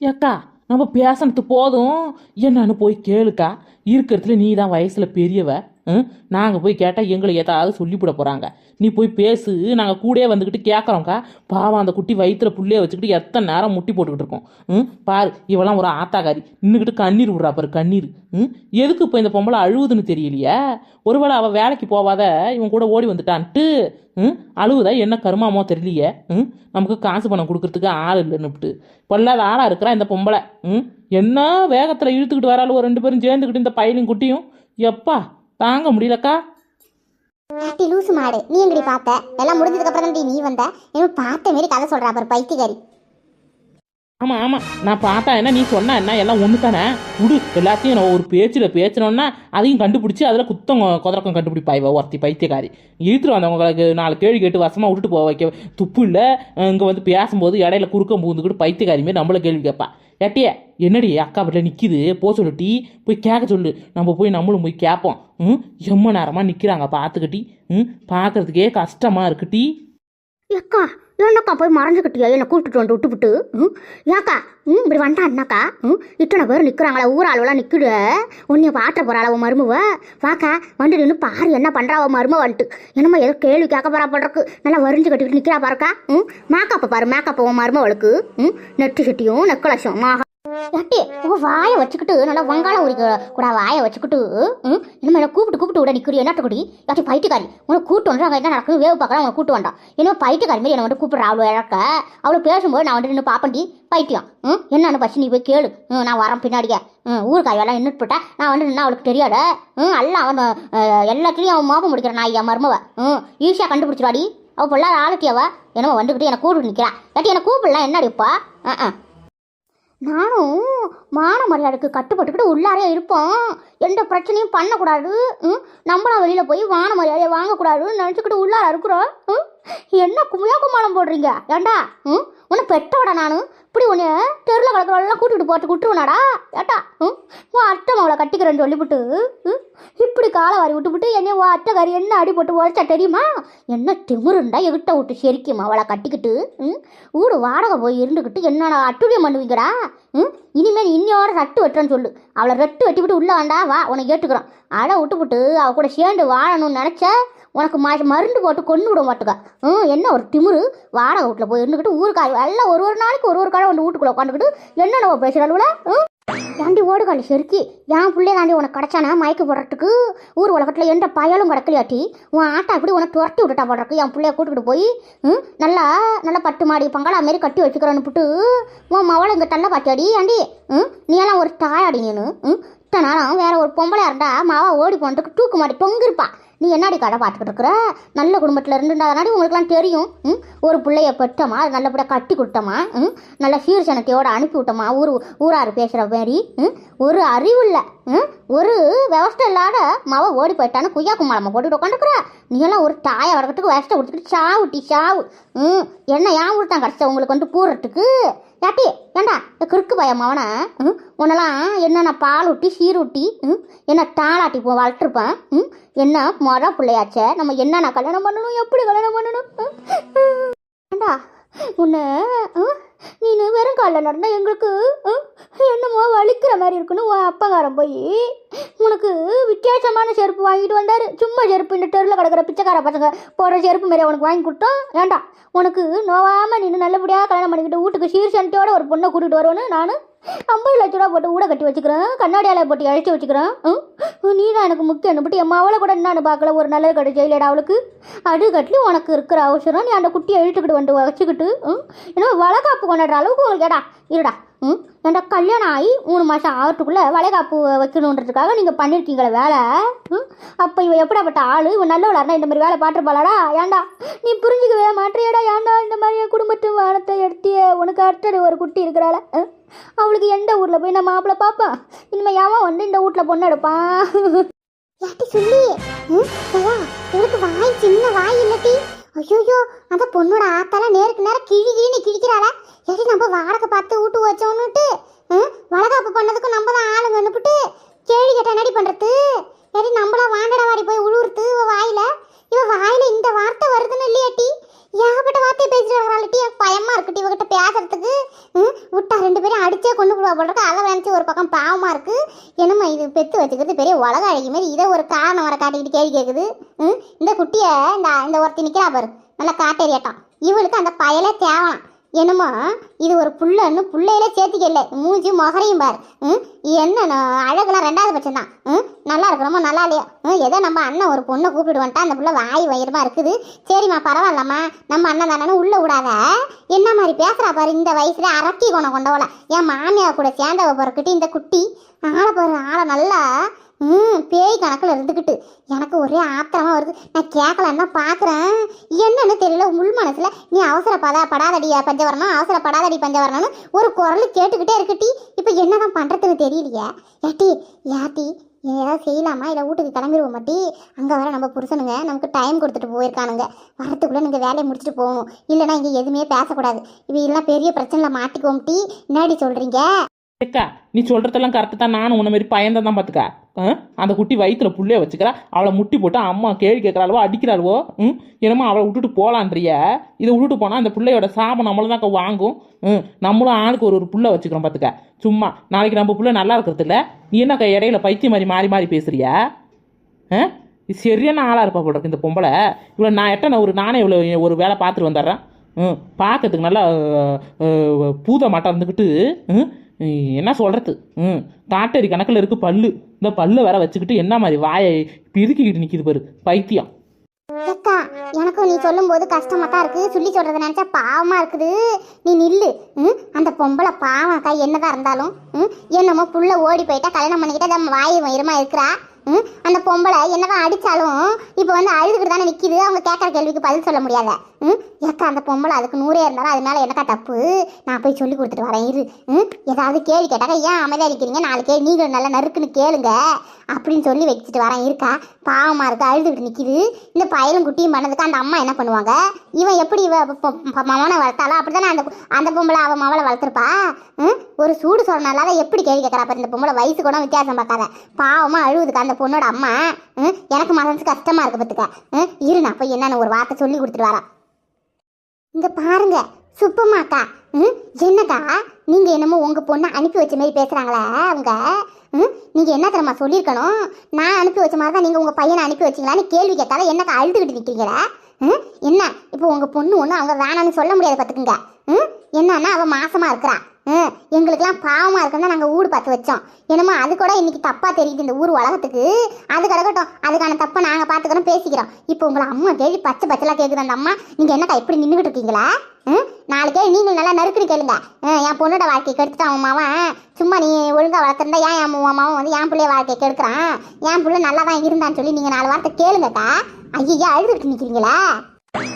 ஏக்கா நம்ம பேசினது போதும். என்னன்னு போய் கேளுக்கா. இருக்கிறதுல நீ தான் வயசில் பெரியவ. நாங்கள் போய் கேட்டால் எங்களை ஏதாவது சொல்லிவிட போகிறாங்க நீ போய் பேசு நாங்கள் கூடயே வந்துக்கிட்டு கேட்குறோம்க்கா பாவம் அந்த குட்டி வயிற்றுல புள்ளைய வச்சுக்கிட்டு எத்தனை நேரம் முட்டி போட்டுக்கிட்டு இருக்கோம். ம்? பாரு இவெல்லாம் ஒரு ஆத்தாக்காரி. நின்றுக்கிட்டு கண்ணீர் விட்றா பாரு கண்ணீர். ம்? எதுக்கு இப்போ இந்த பொம்பளை அழுவுதுன்னு தெரியலையே? ஒருவேளை அவள் வேலைக்கு போவாத இவன் கூட ஓடி வந்துட்டான்ட்டு ம்? அழுவுதா என்ன கருமாமோ தெரியலையே? ம்? நமக்கு காசு பணம் கொடுக்கறதுக்கு ஆள் இல்லைன்னுட்டு பொல்லாத ஆளாக இருக்கிறா இந்த பொம்பளை. ம்? என்ன வேகத்தில் இழுத்துக்கிட்டு வராலும் ஒரு ரெண்டு பேரும் சேர்ந்துக்கிட்டு இந்த பையனையும் குட்டியும். எப்பா தாங்க முடியலக்கா. டி லூசு மாடு. நீ எங்கடி பார்த்த? எல்லாம் முடிஞ்சதுக்கு அப்புறம் தான் நீ வந்த. இன்னும் பார்த்த மாரி கதை சொல்றா பாரு பைத்தியக்காரி. ஆமாம் ஆமாம் நான் பார்த்தா என்ன நீ சொன்ன என்ன எல்லாம் ஒன்று தானே விடு எல்லாத்தையும் நான் ஒரு பேச்சில் பேசினோன்னா அதையும் கண்டுபிடிச்சி அதில் குத்தம் குதரக்கம் கண்டுபிடிப்பாய்வா ஒருத்தி பைத்தியக்காரி. இழுத்துட்டு வந்தவங்களுக்கு நாலு கேள்வி கேட்டு வசமாக விட்டுட்டு போக வைக்க துப்பு இல்லை இங்கே வந்து பேசும்போது இடையில குறுக்கம் பூந்துக்கிட்டு பைத்தியக்காரி மாரி நம்மள கேள்வி கேட்பா. ஏட்டியே என்னடி அக்கா வீட்டில் நிற்கிது போ சொல்லுட்டி போய் கேட்க சொல்லு. நம்ம போய் நம்மளும் போய் கேட்போம். ம்? எம்ம நேரமாக நிற்கிறாங்க பார்த்துக்கிட்டி ம்? பார்க்கறதுக்கே கஷ்டமாக இருக்குட்டி அக்கா என்னக்கா போய் மறைஞ்சுக்கிட்டியா? என்னை கூப்பிட்டுட்டு வந்து விட்டுவிட்டு? ம்? ஏக்கா ம் இப்படி வந்தான்னாக்கா ம் இத்தனை பேர் நிற்கிறாங்களா ஊர் ஆளுவெல்லாம் நிற்குது உன்னைய பாட்ட போகிறாள் அவன் மருமவ. வாக்கா வந்து நின்று பாரு என்ன பண்ணுறா அவன் மரும வந்துட்டு. என்னமோ ஏதோ கேள்வி கேட்க போறா போடுறக்கு நல்லா வரிஞ்சு கட்டிக்கிட்டு நிற்கிறா பாருக்கா. ம் மேக்கப்பை பாரு மேக்கப் உன் மருமவளுக்கு. ம் நெட்டு செட்டியும் நெக்கலசும். மாக எட்டி உன் வாயை வச்சுக்கிட்டு நல்லா வங்காளம் உரிக்க கூட வாயை வச்சுக்கிட்டு ம் இனிமேல் என்ன கூப்பிட்டு கூப்பிட்டு விட நிற்கிறீ என்ன குடி? யாட்டி பைட்டுக்காரி உனக்கு கூட்டு வந்து அங்கே என்ன நடக்கும் வேவு பார்க்கலாம் அவனை கூட்டு வந்தான். இனிமேல் பைட்டுக்காரி மாதிரி என்னை வந்து கூப்பிட்றா அவ்வளோ இழக்க அவ்வளோ பேசும்போது நான் வந்து நின்று பாப்பண்டி பைத்தியம். ம் என்னன்னு பச்சு நீ போய் கேளு. ம் நான் வரேன் பின்னாடியே. ம் ஊருக்காய் எல்லாம் நின்றுட்டு போட்டேன் நான் வந்து நின்று அவளுக்கு தெரியாத. ம் எல்லாம் அவன் எல்லாத்துலேயும் அவன் மோப்பம் முடிக்கிறான் நான் என் மருமவ. ம் ஈஸியாக கண்டுபிடிச்சிருவாடி. அவள் பொல்லாத ஆளுட்டியவ என்னமோ வந்துக்கிட்டு என்னை கூப்பிட்டு நிற்கிறா ஏட்டி என்னை கூப்பிடலாம் என்னடிப்பா ஆ ஆ நானும் மான மரியாதைக்கு கட்டுப்பட்டுக்கிட்டு உள்ளாரே இருப்போம். எந்த பிரச்சனையும் பண்ணக்கூடாது. ம்? நம்மளும் வெளியில் போய் வான மரியாதையை வாங்கக்கூடாதுன்னு நினச்சிக்கிட்டு உள்ளார இருக்கிறோம். ம்? என்ன குமியா குமாலம் போடுறீங்க? ஏண்டா? ம்? உன்னை பெட்டோட நான்? இப்படி உன்னை தெருவில் கலக்கிறவெல்லாம் கூட்டிகிட்டு போட்டு விட்டுருவனாடா? ஏட்டா ம்? உன் அத்தை அவளை கட்டிக்கிறேன்னு சொல்லிவிட்டு ம்? இப்படி காலை வாரி விட்டுவிட்டு என்ன உன் அத்தைக்காரி என்ன அடி போட்டு உழைச்சா தெரியுமா? என்ன திமுருண்டா எகிட்ட விட்டு செரிக்கும் அவளை கட்டிக்கிட்டு ம்? ஊடு வாடகை போய் இருந்துக்கிட்டு என்னடா அட்டுழியம் பண்ணுவீங்கடா? ம்? இனிமேல் இன்னையோட ரட்டு வெட்டுறேன்னு சொல்லு. அவளை ரெட்டு வெட்டி விட்டு உள்ளே வேண்டா வா உனக்கு ஏற்றுக்கிறோம் அடை விட்டு அவள் கூட சேர்ந்து வாழணும்னு நினச்ச உனக்கு ம மருந்து போட்டு கொண்டு விட மாட்டுக்கா. ம் என்ன ஒரு திமுரு? வாடகை வீட்டில் போய் இருந்துக்கிட்டு ஊருக்காரி எல்லாம் ஒரு ஒரு நாளைக்கு ஒரு ஒரு காலம் வந்து வீட்டுக்குள்ளே உட்காந்துக்கிட்டு என்ன நம்ம பேசுகிறாளுல ம்? ஏண்டி ஓடுகாலி செருக்கி? என் பிள்ளை தாண்டி உனக்கு கிடச்சானா? மயக்க போடுறதுக்கு? ஊர் உலகத்தில் எந்த பயலும் கிடக்கலையாட்டி? உன் ஆட்டா இப்படி உனக்கு துரட்டி விட்டுட்டா போடுறக்கு என் பிள்ளைய கூட்டுக்கிட்டு போய்? ம் நல்லா நல்லா பட்டு மாடி பங்களா மாரி கட்டி வச்சுக்கிறேன்னு புட்டு உன் மவளை இங்கே தள்ள பாத்தியாடி? ஆண்டி ம் நீ எல்லாம் ஒரு தாயாடி நீனு? ம் இத்தனை நாளும் ஒரு பொம்பளையா இருந்தா மாவா ஓடி போனதுக்கு தூக்கு மாடி தொங்கிருப்பா நீ என்னடி கடை பார்த்துக்கிட்டு இருக்கிற? நல்ல குடும்பத்தில் இருந்துட்டாதனாடி உங்களுக்குலாம் தெரியும். ம்? ஒரு பிள்ளைய பெற்றோமா? அது நல்லபடியாக கட்டி கொடுத்தோமா? ம்? நல்ல சீர்சனத்தையோடு அனுப்பி விட்டோமா? ஊர் ஊரார் பேசுகிற மாதிரி ம்? ஒரு அறிவு இல்லை ம்? ஒரு விவசாயம் இல்லாத மாவ ஓடி போயிட்டான்னு குய்யா கும்மாளம்மா போட்டுக்கிட்டு உட்காந்துக்கிற நீ எல்லாம் ஒரு தாயை வளர்க்கறதுக்கு விவசாயம் கொடுத்துட்டு சாவு டி சாவு. ம்? என்ன ஏன் கொடுத்தான் கடைசி உங்களுக்கு வந்து கூறுறதுக்கு ஏட்டி ஏண்டா இந்த கிறுக்கு பயம் அவனை ம் உன்னெல்லாம் என்னென்ன பால் ஊட்டி சீர் ஊட்டி ம் என்ன தாளாட்டி போ வளர்த்துருப்பேன் ம் என்ன மொத பிள்ளையாச்சே நம்ம என்னென்ன கல்யாணம் பண்ணணும் எப்படி கல்யாணம் பண்ணணும் ஏண்டா உன்னை நீ நீனு வெறும் நடந்தா எங்களுக்கு என்னமோ வலிக்கிற மாதிரி இருக்குன்னு உன் அப்பங்காரன் போய் உனக்கு வித்தியாசமான செருப்பு வாங்கிட்டு வந்தார். சும்மா செருப்பு இந்த தெருவில் கிடக்கிற பிச்சைக்கார பசங்க போடுற செருப்பு மாரி உனக்கு வாங்கி கொடுத்தோம். ஏண்டா உனக்கு நோவாமல் நின்று நல்லபடியாக கல்யாணம் பண்ணிக்கிட்டு வீட்டுக்கு சீர் ஒரு பொண்ணை கூட்டிகிட்டு வருவேன்னு நான் ஐம்பது லட்ச ரூபா போட்டு ஊட கட்டி வச்சுக்கிறேன். கண்ணாடியால் போட்டு அழைச்சி வச்சுக்கிறேன். நீ தான் எனக்கு முக்கியம். பட்டு என் மாவளை கூட என்ன பார்க்கல. ஒரு நல்லது கிடைச்ச ஜெயிலடா அவளுக்கு. அது உனக்கு இருக்கிற அவசரம். நீ அந்த குட்டியை இழுத்துக்கிட்டு வந்து வச்சுக்கிட்டு ம்? என்ன கொண்டாடுற அளவுக்கு உங்களுக்கு ஏடா இருடா. ம்? ஏன்டா கல்யாணம் ஆகி மூணு மாதம் ஆகிறதுக்குள்ளே வளைகாப்பு வைக்கணுன்றதுக்காக நீங்கள் பண்ணியிருக்கீங்களே வேலை? ம்? அப்போ இவன் எப்படாப்பட்ட ஆள்? இவன் நல்ல இருந்தா இந்த மாதிரி வேலை பாட்டுருப்பாளாடா ஏன்டா நீ புரிஞ்சுக்கவே மாட்டியடா ஏன்டா இந்த மாதிரி என் குடும்பத்து வானத்தை எடுத்தியே உனக்கு அடுத்தது ஒரு குட்டி இருக்கிறாள? அவளுக்கு எந்த ஊரில் போய் நான் மாப்பிள்ளை பார்ப்பேன் இனிமேல் ஏன் வந்து இந்த வீட்டில் பொண்ணு எடுப்பான் சொல்லி. இவளுக்கு வாய் சின்ன வாய் இல்லட்டி. ஐயோ அந்த பொண்ணோட ஆத்தால நேருக்கு நேரம் கிழி கிழின்னு கிழிக்கிறாள. எடி நம்ம வாடகை பார்த்து வீட்டு வச்சோன்னுட்டு வளகாப்பு பண்ணதுக்கும் நம்ம தான் ஆளுங்க அனுப்பிட்டு கேள்வி கேட்ட நடி பண்றது? எடி நம்மளா வாண்டடவாடி போய் உழுவுறது இவ வாயில இவ வாயில இந்த வார்த்தை வருதுன்னு இல்லையாட்டி ஏகப்பட்ட வார்த்தை பேசிட்டு வராளட்டி எனக்கு பயமா இருக்குட்டி இவகிட்ட பேசுறதுக்கு ம், விட்டா ரெண்டு பேரும் அடிச்சே கொண்டு போடுவா போல இருக்கு. அதை நினச்சி ஒரு பக்கம் பாவமாக இருக்கு. என்னம்மா இது பெத்து வச்சுக்கிறது பெரிய உலக அழகி மாதிரி. இதை ஒரு காரணம் வர காட்டிக்கிட்டு கேள்வி கேட்குது இந்த குட்டியை இந்த இந்த ஒருத்தி நிற்கிறா பாரு. நல்லா காட்டேரியாட்டம் இவளுக்கு அந்த பயலே தேவலாம். என்னமோ இது ஒரு புள்ளன்னு புள்ளையில சேர்த்துக்கல மூஞ்சி மொகரையும் பாரு. ம்? என்ன அழகுலாம் ரெண்டாவது பட்சம் தான் ம்? நல்லா இருக்கணுமா நல்லா இல்லையா? ம்? ஏதோ நம்ம அண்ணன் ஒரு பொண்ணை கூப்பிட்டு வந்துட்டா அந்த புள்ள வாய் வயிறுமா இருக்குது. சரிம்மா பரவாயில்லம்மா. நம்ம அண்ணன் தானே உள்ளே விடாத. என்ன மாதிரி பேசுகிறா பாரு இந்த வயசுல அரக்கி குணம் கொண்டவள. என் மாமியார் கூட சேர்ந்தவ பிறக்கிட்டு இந்த குட்டி. ஆளை பாரு ஆளை நல்லா ம் பேய் கணக்கில் இருந்துக்கிட்டு எனக்கு ஒரே ஆத்திரமா வருது. நான் கேட்கலான்னு தான் பார்க்குறேன் என்னன்னு தெரியல. உள் மனசில் நீ அவசரப்படா படாதடி பஞ்சவரணம் அவசரப்படாதடி பஞ்சவரணம்னு ஒரு குரல் கேட்டுக்கிட்டே இருக்குட்டி இப்போ என்னதான் பண்ணுறதுன்னு தெரியலையே. ஏட்டி யாத்தி ஏதாவது செய்யலாமா? இல்லை வீட்டுக்கு கிளம்பிடுவோம் மாட்டி அங்கே வர நம்ம புருஷனுங்க நமக்கு டைம் கொடுத்துட்டு போயிருக்கானுங்க. வரத்துக்குள்ளே நீங்கள் வேலையை முடிச்சுட்டு போகணும். இல்லைனா இங்கே எதுவுமே பேசக்கூடாது. இப்போ எல்லாம் பெரிய பிரச்சனையில் மாட்டிக்குவோம் டீ. என்னடி சொல்கிறீங்க ஏக்கா நீ சொல்கிறதெல்லாம் கரெக்டு தான். நானும் உன்ன மாதிரி பயந்தான் தான் பார்த்துக்க ஆ? அந்த குட்டி வயிற்றுல புள்ளைய வச்சுக்கிறா. அவளை முட்டி போட்டு அம்மா கேள்வி கேட்குறாளவோ அடிக்கிறாளவோ ம்? என்னமோ அவளை விட்டுட்டு போகலான்றிய இதை விட்டுட்டு போனால் அந்த பிள்ளையோட சாபம் நம்மளும் தான் வாங்கும். ம் நம்மளும் ஆளுக்கு ஒரு ஒரு புள்ள வச்சுக்கிறோம் பார்த்துக்க சும்மா நாளைக்கு நம்ம புள்ள நல்லா இருக்கிறது இல்ல. நீ என்னக்கா இடையில பைத்தியம் மாதிரி மாறி மாறி பேசுறியா? ஆ? சரியான ஆளாக இருப்பா போல இந்த பொம்பளை. இவ்வளோ நான் எட்ட ஒரு நானே இவ்வளோ ஒரு வேலை பார்த்துட்டு வந்துடுறேன். ம்? பார்க்கறதுக்கு நல்லா அஹ், பூத மாட்டம் இருந்துக்கிட்டு ம், என்ன சொல்கிறது ம் காட்டரி கணக்கில் இருக்குது பல்லு. இந்த பல்லை வேற வச்சுக்கிட்டு என்ன மாதிரி வாயை பிதுக்கிக்கிட்டு நிற்கிது பாரு பைத்தியம். அக்கா எனக்கும் நீ சொல்லும்போது கஷ்டமாக தான் இருக்குது சொல்லி சொல்கிறத நினச்சா பாவமாக இருக்குது. நீ நில்லு. ம் அந்த பொம்பளை பாவம் அக்கா என்னதான் இருந்தாலும் ம் என்னமோ புள்ள ஓடி போயிட்டா கல்யாணம் பண்ணிக்கிட்டா நம்ம வாய் வயிறுமா இருக்கிறா? ம் அந்த பொம்பளை என்னதான் அடித்தாலும் இப்போ வந்து அழுதுகிட்டு தானே நிற்கிது அவங்க கேட்குற கேள்விக்கு பதில் சொல்ல முடியாத. ம்? ஏக்கா அந்த பொம்பளை அதுக்கு நூறே இருந்தாலும் அதனால என்னக்கா தப்பு? நான் போய் சொல்லி கொடுத்துட்டு வரேன் இரு. ம்? ஏதாவது கேள்வி கேட்டாக்கா ஏன் அமைதியாக இருக்கிறீங்க? நாலு கேள்வி நீங்களும் நல்லா நறுக்குன்னு கேளுங்க. அப்படின்னு சொல்லி வச்சுட்டு வரேன் இருக்கா? பாவமாக இருக்கா? அழுதுகிட்டு நிற்கிது இந்த பயலும் குட்டியும் பண்ணதுக்கு அந்த அம்மா என்ன பண்ணுவாங்க? இவன் எப்படி இவ மவனை வளர்த்தாலும் அப்படி தானே அந்த அந்த பொம்பளை அவன் மவளை வளர்த்துருப்பா? ம்? ஒரு சூடு சொன்னால எப்படி கேள்வி கேட்குறா அப்போ இந்த பொம்பளை வயசு கூட வித்தியாசம் பார்க்காத. பாவமாக அழுவுதுக்கு அந்த பொண்ணோட அம்மா. ம்? எனக்கு மனசு கஷ்டமாக இருக்குது பார்த்துக்க ம்? இரு நான் போய் என்னென்னு ஒரு வார்த்தை சொல்லி கொடுத்துட்டு வரேன். இங்க பாருங்க சுப்பமாக்கா. ம் என்னக்கா? நீங்க என்னமோ உங்க பொண்ணை அனுப்பி வச்ச மாதிரி பேசுறாங்களே அவங்க. ம் நீங்க என்ன தெரியுமா சொல்லியிருக்கணும்? நான் அனுப்பி வச்ச மாதிரி தான் நீங்க உங்க பையனை அனுப்பி வச்சிங்களான்னு கேள்வி கேட்டால என்னக்கா அழுதுகிட்டு நிற்கிறீங்களா ம் என்ன? இப்போ உங்க பொண்ணு ஒன்று அவங்க வேணான்னு சொல்ல முடியாது பார்த்துக்குங்க ம் என்னன்னா அவன் மாசமா இருக்கிறா. ம் எங்களுக்கெல்லாம் பாவமாக இருக்குன்னு நாங்கள் ஊடு பார்த்து வச்சோம். என்னமோ அது கூட இன்னைக்கு தப்பாக தெரியுது இந்த ஊர் உலகத்துக்கு. அது கிடக்கட்டும். அதுக்கான தப்பை நாங்கள் பார்த்துக்கிறோம் பேசிக்கிறோம். இப்போ உங்களை அம்மா கேள்வி பச்சை பச்சைலாம் கேட்குது அந்த அம்மா. நீங்கள் என்னக்கா இப்படி நின்றுக்கிட்டு இருக்கீங்களா? ம் நாலு கேள்வி நீங்கள் நல்லா நறுக்குன்னு கேளுங்க. என் பொண்ணோட வாழ்க்கையை கெடுத்துட்டான் அவன் மாவன். சும்மா நீ ஒழுங்காக வளர்த்துருந்தா ஏன் என் உன் மாவன் வந்து என் பிள்ளைய வாழ்க்கையை கெடுக்கிறான்? என் பிள்ளை நல்லா தான் இருந்தான்னு சொல்லி நீங்கள் நாலு வார்த்தை கேளுங்கக்கா. ஐயா அழுதுகிட்டு நிற்கிறீங்களா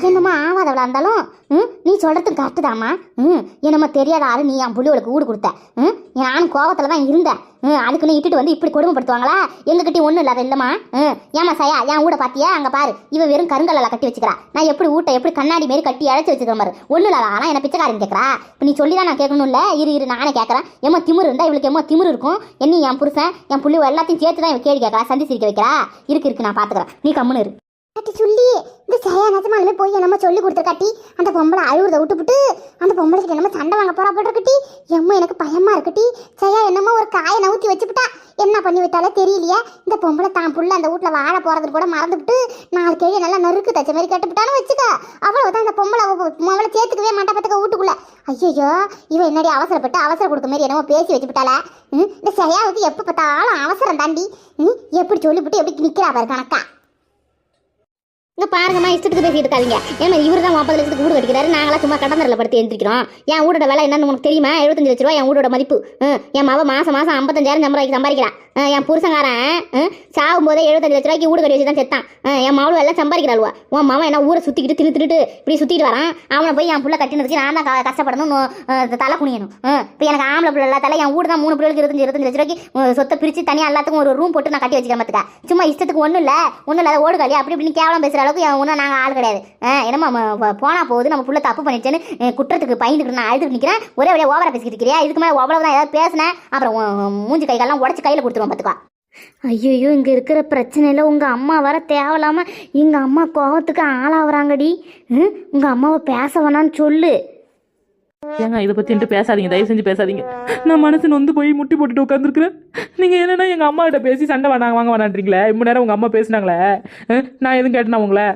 என்னம்மா ஆவாதவளா இருந்தாலும் ம் நீ சொல்றது கரெக்டுதாம்மா ம் என்னம்மா தெரியாத ஆளு நீ என் புள்ளிவளுக்கு ஊடு கொடுத்த. ம் நானும் கோவத்தில் தான் இருந்தேன். ம் அதுக்குன்னு இட்டுட்டு வந்து இப்படி கொடுமைப்படுத்துவாங்களா? எங்ககிட்ட ஒன்றும் இல்லாத இல்லைம்மா. ம் ஏமா சையா என் ஊட பார்த்தியா அங்கே பாரு. இவ வெறும் கருங்கல்ல கட்டி வச்சுக்கிறா. நான் எப்படி ஊட்ட எப்படி கண்ணாடி மாரி கட்டி அழைச்சி வச்சுக்கிற மாதிரி ஒன்றும் இல்லாத ஆனால் என்ன பிச்சைக்காரன் கேட்குறா இப்போ நீ சொல்லி தான் நான் கேட்கணும்ல. இரு இரு நானே கேட்குறேன் ஏமா திமிரு இருந்தா இவளுக்கு எம்மா திமிரு இருக்கும்? என்ன என் புருஷன் என் புள்ளி எல்லாத்தையும் சேர்த்து தான் இவன் கேள்வி கேட்குறா சந்தி சிரிக்க வைக்கிறா? இருக்கு இருக்கு நான் பார்த்துக்கிறேன் நீ கம்முன்னு இரு. கட்டி சொல்லி இந்த சையா நிஜமாலுமே போய் என்னமோ சொல்லி கொடுத்துருக்காட்டி அந்த பொம்பளை அழுவுறத விட்டுப்புட்டு அந்த பொம்பளை என்னமோ சண்டை வாங்க போறா போட்டுருக்கட்டி. எம்மோ எனக்கு பயமா இருக்கட்டி. சையா என்னமோ ஒரு காயை நவுத்தி வச்சுப்புட்டா. என்ன பண்ணி விட்டாலே தெரியலையே. இந்த பொம்பளை தான் புள்ள அந்த வீட்ல வாழ போறது கூட மறந்துவிட்டு நாலு கேள்வி நல்லா நறுக்கு தச்ச மாதிரி கேட்டுவிட்டான்னு வச்சுக்க. அவ்வளவுதான் இந்த பொம்பளை மொழி சேர்த்துக்கவே மாட்டா பார்த்துக்க வீட்டுக்குள்ள. ஐயோ இவன் என்னடி அவசரப்பட்டு அவசரம் கொடுக்க மாதிரி என்னமோ பேசி வச்சுவிட்டாள ம் இந்த சையாவுக்கு எப்போ பார்த்தாலும் அவசரம் தாண்டி. எப்படி சொல்லிவிட்டு எப்படி நிற்கிறா பாரு கணக்கா. இங்கே பாருங்கம்மா இஷ்டத்துக்கு பேசிட்டு இருக்காதிங்க. ஏமா இவர் தான் முப்பது லட்சத்துக்கு வீடு கட்டிக்கிறாரு. நாங்களாம் சும்மா கடந்தரில் படுத்து எழுந்திரிக்கிறோம் என் வீடோட விலை என்னன்னு உனக்கு தெரியுமா? எழுபத்தஞ்சு லட்ச ரூபா என் வீடோட மதிப்பு. என் மாவ மாசம் மாசம் ஐம்பத்தஞ்சாயிரம் சம்பளம் சம்பாதிக்கிறா. என் புருஷங்காரன் சாகும் போதே எழுபத்தஞ்சு லட்ச ரூபாய்க்கு வீடு கட்டி வச்சு தான் செத்தான் என் மாவளும் எல்லாம் சம்பாதிக்கிறாளுவா. உன் மாவன் என்ன ஊரை சுத்திக்கிட்டு திரு திருட்டு இப்படி சுத்திட்டு வரான்? அவனை போய் என் புள்ள வச்சு நான் தான் க- கஷ்டப்படணும். தலை குனியணும். இப்போ எனக்கு ஆம்பளை பிள்ளை இல்லாதால என் வீடு தான் மூணு பிள்ளைகளுக்கு இருபத்தஞ்சு இருபத்தஞ்சு லட்ச ரூபாய்க்கு சொத்தை பிரிச்சு தனியாக எல்லாத்துக்கும் ஒரு ரூம் போட்டு நான் கட்டி வச்சுக்கிறேன் பார்த்துக்க சும்மா இஷ்டத்துக்கு ஒன்றும் இல்லை. ஒன்றும் இல்லாத ஓடுகாலி அப்படி இப்படின்னு கேவலம் பேசுகிற அளவுக்கு ஒன்றும் நாங்கள் ஆள் கிடையாது. ஆ, என்னம்மா ம- போகுது நம்ம புள்ள தப்பு பண்ணிச்சேன்னு குற்றத்துக்கு பயந்துக்கிட்டு நான் அழுதுட்டு நிற்கிறேன் ஒரே வழியாக ஓவரா பேசிக்கிட்டு இருக்கிறியா? இதுக்கு மேலே அவ்வளவுதான் ஏதாவது பேசினேன் அப்புறம் மூஞ்சி கைகாலெலாம் உடச்சி கையில் கொடுத்துருவோம் பார்த்துக்கா. ஐயோ இங்கே இருக்கிற பிரச்சனையில் உங்கள் அம்மா வர தேவையில்லாமல் எங்கள் அம்மா கோவத்துக்கு ஆளாகிறாங்கடி ம் உங்கள் அம்மாவை பேச வேணான்னு சொல்லு. ஏங்க இதை பற்றி என்கிட்ட பேசாதீங்க தயவு செஞ்சு பேசாதீங்க. நான் மனசு நொந்து போய் முட்டி போட்டுட்டு உட்காந்துருக்குறேன் நீங்கள் என்னன்னா எங்கள் அம்மா கிட்ட பேசி சண்டை வேணாங்க வாங்க வேணான்றீங்களே? இம்ம நேரம் உங்கள் அம்மா பேசினாங்களே? நான் எதுவும் கேட்டேனா உங்களை?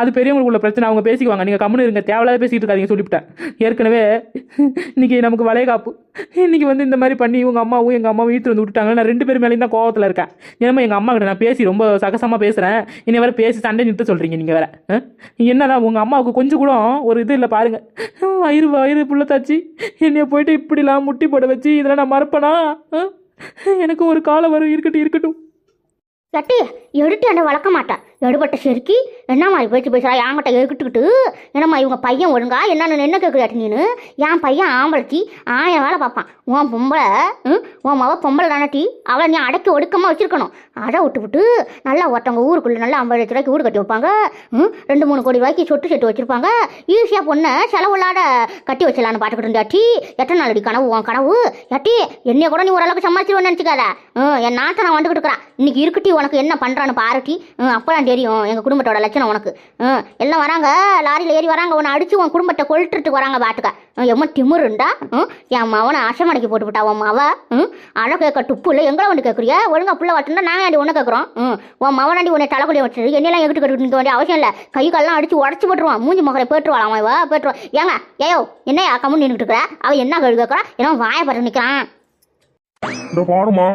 அது பெரியவங்களுக்குள்ள பிரச்சனை அவங்க பேசிக்குவாங்க. நீங்கள் கம்முன்னு இருங்க தேவையில்லாத பேசிக்கிட்டு இருக்காதீங்க சொல்லிவிட்டேன். ஏற்கனவே இன்னைக்கு நமக்கு வளைகாப்பு. இன்னைக்கு வந்து இந்த மாதிரி பண்ணி உங்கள் அம்மாவும் எங்கள் அம்மாவும் வீட்டு வந்து விட்டுட்டாங்க. நான் ரெண்டு பேர் மேலேயும் தான் கோவத்தில் இருக்கேன். ஏன்னா எங்கள் அம்மா கிட்ட நான் பேசி ரொம்ப சகசமாக பேசுகிறேன் இன்னை வேற பேசி சண்டை நிறுத்த சொல்கிறீங்க நீங்கள் வேற. என்னதான் உங்கள் அம்மாவுக்கு கொஞ்சம் கூட ஒரு இது இல்லை பாருங்க. வயிறு வயிறு புள்ளத்தாச்சு என்னைய போயிட்டு இப்படிலாம் முட்டி போட வச்சு இதெல்லாம் நான் மறப்பனா? எனக்கு ஒரு காலம் வரும் இருக்கட்டும் இருக்கட்டும். கட்டி எடுத்து என்ன வளர்க்க மாட்டேன் எடுபட்ட செருக்கி என்னம்மா பேச்சு பேசுறா? என்கிட்ட எடுக்கிட்டுக்கிட்டு என்னம்மா இவங்க பையன் ஒழுங்கா? என்னன்னு என்ன கேட்குறியாட்டி நீனு? என் பையன் ஆம்பளைச்சி ஆயிரம் வேலை பார்ப்பான். உன் பொம்பளை உன் மவ பொம்பளை தானட்டி அவளை நீ அடக்கி ஒடுக்கமாக வச்சிருக்கணும். அதை விட்டுவிட்டு நல்லா ஒருத்தவங்க ஊருக்குள்ளே நல்லா ஐம்பது லட்ச ரூபாய்க்கு வீடு கட்டி வைப்பாங்க. ம், ரெண்டு மூணு கோடி ரூபாய்க்கு சொட்டு செட்டு வச்சுருப்பாங்க. ஈஸியாக பொண்ணை செலவுள்ளாட கட்டி வச்சிடலான்னு பார்த்துக்கிட்டு இருந்தாட்டி எத்தனை நாளடி கனவு உன் கனவு? யாட்டி என்னைய கூட நீ ஓரளவுக்கு சமாளிச்சிருவேன்னு நினச்சிக்காத. என் நாட்டை நான் வந்துக்கிட்டு இருக்கிறேன் இன்னைக்கு இருக்கட்டி உனக்கு என்ன பண்ணுறான்னு பாருட்டி ம், தெரியும். எங்கள் குடும்பத்தோட லட்சணம் உனக்கு. ம், எல்லாம் வராங்க லாரியில் ஏறி வராங்க உன்னை அடித்து உன் குடும்பத்தை கொழுட்டுட்டு வராங்க பாட்டுக்க எம்மா எம்ம திமிருண்டா ம், என் மவனை அசமடைக்கு போட்டு விட்டா உன் மவ? ம், அழ கேட்க துப்பு இல்லை எங்களை வந்து கேட்குறியா ஒழுங்கா புள்ள வட்டுனா நாங்கள் அடி ஒன்று கேட்குறோம் ம், உன் மவனாண்டி உன்னை தலைக்குடி வச்சு என்னெல்லாம் எங்கிட்டு கட்டு நிற்க வேண்டிய அவசியம் இல்லை. கை கால்லாம் அடிச்சு உடச்சி போட்டுருவான். மூஞ்சி மகளை போட்டுருவான் அவன் இவ போட்டுருவான். ஏங்க ஏயோ என்ன கம்முன்னு நின்றுட்டு இருக்கிற அவன் என்ன கழுவி கேட்குறான் ஏன்னா வாயை பட்டு நிற்கிறான் பாருமா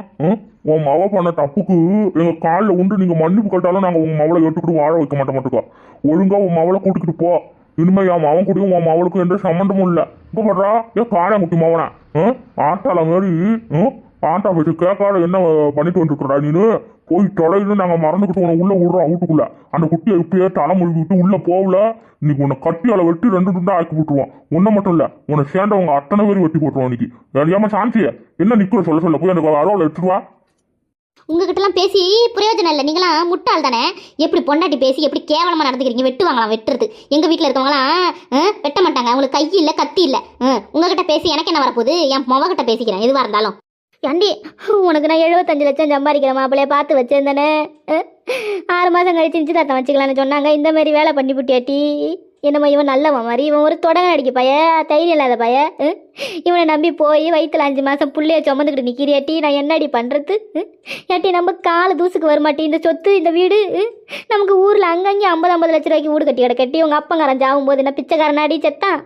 உன் மவ பண்ண தப்புக்கு எங்க காலில் உண்டு நீங்க மன்னிப்பு கேட்டாலும் நாங்க உங்க மவளை எடுத்துக்கிட்டு வாழ வைக்க மாட்ட மாட்டோக்கா ஒழுங்கா உன் மவளை கூட்டிக்கிட்டு போ. இனிமே என் மவன் கூடயும் உன் மவளுக்கும் எந்த சம்மந்தமும் இல்லை. இப்போ பண்றா ஏன் காளை குட்டி மவனை ஆட்டால மாதிரி ம், ஆட்டா வச்சு கேட்காத என்ன பண்ணிட்டு வந்துருக்குறா நீனு? போய் தொலைன்னு நாங்க மறந்துக்கிட்டு உன உள்ள விடுறோம் வீட்டுக்குள்ள. அந்த குட்டியை இப்பயே தலை விட்டு உள்ள போகல. இன்னைக்கு உன்னை கட்டியால வெட்டி ரெண்டு துண்டா ஆக்கி போட்டுருவான் உன்னை மட்டும் இல்ல உன்னை சேர்ந்தவங்க அத்தனை பேர் வெட்டி போட்டுருவான் இன்னைக்கு. ஏமா சாந்திய என்ன நிக்கிற? சொல்ல சொல்ல. போய் எனக்கு அரோவில் எடுத்துருவா உங்ககிட்டலாம் பேசி பிரயோஜனம் இல்லை. நீங்களாம் முட்டாள் தானே? எப்படி பொண்டாட்டி பேசி எப்படி கேவலமாக நடந்துக்கிறீங்க? வெட்டுவாங்களாம் வெட்டுறது. எங்கள் வீட்டில் இருக்கவங்களாம் வெட்ட மாட்டாங்க. அவங்களுக்கு கை இல்லை கத்தி இல்லை. உங்ககிட்ட பேசி எனக்கு என்ன வரப்போகுது? என் முவகிட்ட பேசிக்கிறேன் எதுவாக இருந்தாலும். ஏண்டி உனக்கு நான் எழுபத்தஞ்சு லட்சம் சம்பாதிக்கிற மாப்பிள்ளைய பார்த்து வச்சிருந்தேனே? ஆறு மாதம் கழிச்சு நிச்சயதார்த்தம் வச்சுக்கலான்னு சொன்னாங்க. இந்த மாதிரி வேலை பண்ணி புட்டியாட்டி என்னம்மா இவன் நல்லவன் மாதிரி இவன் ஒரு தொடங்க நடிக்க பைய தைரியம் இல்லாத பைய இவனை நம்பி போய் வயிற்றுல அஞ்சு மாதம் புள்ளைய சுமந்துக்கிட்டு நிற்கிறியாட்டி நான் என்னடி பண்ணுறது ஏட்டி நம்ம கால தூசுக்கு வருமாட்டி இந்த சொத்து இந்த வீடு நமக்கு ஊரில் அங்கங்கே ஐம்பது ஐம்பது லட்ச ரூபாய்க்கு வீடு கட்டி கிடக்கட்டி உங்கள் அப்பங்காரன் ஜாகும்போது என்ன பிச்சைக்காரனாடி செத்தான்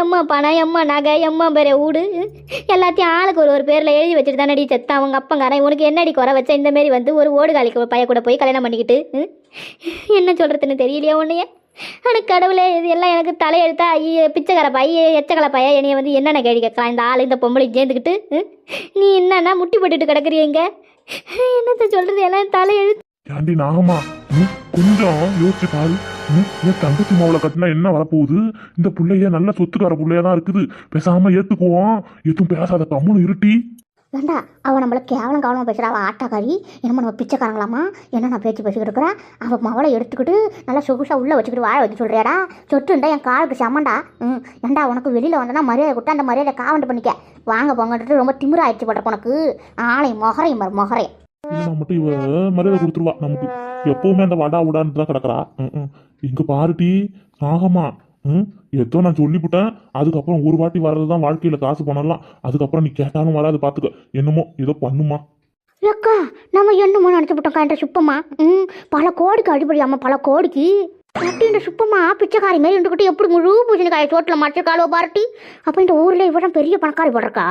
எம்மா பணம் எம்மா நகை எம்மா பேரே வீடு எல்லாத்தையும் ஆளுக்கு ஒரு ஒரு பேரில் எழுதி வச்சுட்டு தானடி செத்தான் அவங்க அப்பங்காரன் உனக்கு என்னடி குறை வச்சா இந்த மாரி வந்து ஒரு ஓடுகாலிக்கு பைய கூட போய் கல்யாணம் பண்ணிக்கிட்டு என்ன சொல்கிறதுன்னு தெரியலையா உன்னையே? ஆனால் கடவுளே இது எல்லாம் எனக்கு தலையெழுத்தா ஐய பிச்சைக்கார பைய எச்சக்கலை பைய என்னைய வந்து என்னென்ன கேள்வி கேட்கலாம்? இந்த ஆள் இந்த பொம்பளை சேர்ந்துக்கிட்டு நீ என்னன்னா முட்டி போட்டுட்டு கிடக்குறீங்க என்னத்த சொல்கிறது எல்லாம் தலையெழுத்து. ஏண்டி நாகமா கொஞ்சம் யோசிச்சு பாரு. ம், என் தங்கச்சி மாவுல கட்டினா என்ன வரப்போகுது? இந்த பிள்ளைய நல்ல சொத்துக்கார பிள்ளையா தான் இருக்குது. பேசாம ஏத்துக்குவோம். எதுவும் பேசாத கம்முன்னு இருட்டி. வேண்டா அவன் நம்மள கேவலம் கவனமாக பேசுகிறா அவள் ஆட்டாக்காரி. என்னமோ நம்ம பிச்சைக்காரங்களாமா என்ன நான் பேச்சு பேசிக்கிட்டு இருக்கிறேன் அவள் மவளை எடுத்துக்கிட்டு நல்லா சொகுசாக உள்ளே வச்சுக்கிட்டு வாழ வச்சு சொல்கிறியாடா சொட்டுண்டா என் காலுக்கு சமண்டா ம். ஏண்டா உனக்கு வெளியில் வந்தனா மரியாதை கொடுத்து அந்த மரியாதை காவண்டு பண்ணிக்க. வாங்க போங்கன்ட்டு ரொம்ப திமிராயிடுச்சு பட்ட உனக்கு. ஆளை மொகரை மறு மொகரை. இல்லைனா மட்டும் இவ மரியாதை கொடுத்துருவா நமக்கு. எப்பவுமே அந்த வடா உடான்னு தான் கிடக்குறா. ம், இங்க பாருட்டி நாகமா ம்? எத்தோ நான் சொல்லிவிட்டேன் அதுக்கப்புறம் ஒரு வாட்டி வர்றது தான் வாழ்க்கையில் காசு பண்ணலாம் அதுக்கப்புறம் நீ கேட்டாலும் வராது பார்த்துக்க என்னமோ ஏதோ பண்ணுமா? அக்கா நம்ம என்னமோ நினச்சி விட்டோம் என்ற சுப்பமா ம் பல கோடிக்கு அடிப்படையாம பல கோடிக்கு. அப்படி சுப்பம்மா சுப்பமா பிச்சைக்காரி மாரி இருந்துக்கிட்டு எப்படி முழு பூஜனைக்காய் சோட்டில் மறைச்சிருக்காளோ பார்ட்டி? அப்போ இந்த ஊரில் இவ்வளோ பெரிய பணக்காரி போடுறக்கா